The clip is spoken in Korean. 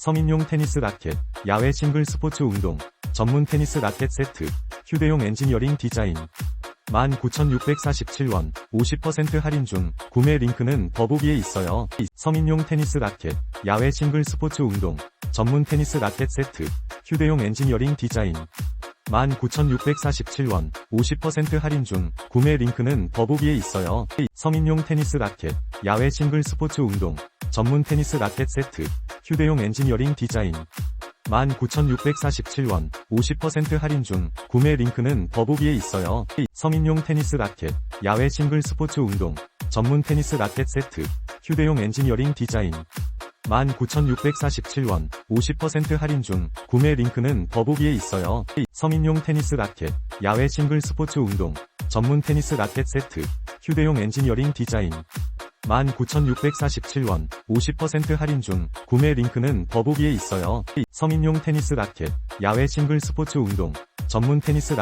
성인용 테니스 라켓, 야외 싱글 스포츠 운동, 전문 테니스 라켓 세트, 휴대용 엔지니어링 디자인. 19,647원, 50% 할인 중, 구매 링크는 더보기에 있어요. 성인용 테니스 라켓, 야외 싱글 스포츠 운동, 전문 테니스 라켓 세트, 휴대용 엔지니어링 디자인. 19,647원, 50% 할인 중, 구매 링크는 더보기에 있어요. 성인용 테니스 라켓, 야외 싱글 스포츠 운동, 전문 테니스 라켓 세트, 휴대용 엔지니어링 디자인. 19,647원, 50% 할인 중, 구매 링크는 더보기에 있어요. 성인용 테니스 라켓, 야외 싱글 스포츠 운동, 전문 테니스 라켓 세트, 휴대용 엔지니어링 디자인. 19,647원, 50% 할인 중, 구매 링크는 더보기에 있어요. 성인용 테니스 라켓, 야외 싱글 스포츠 운동, 전문 테니스 라켓 세트, 휴대용 엔지니어링 디자인. 19,647원, 50% 할인 중, 구매 링크는 더보기에 있어요. 성인용 테니스 라켓, 야외 싱글 스포츠 운동, 전문 테니스 라켓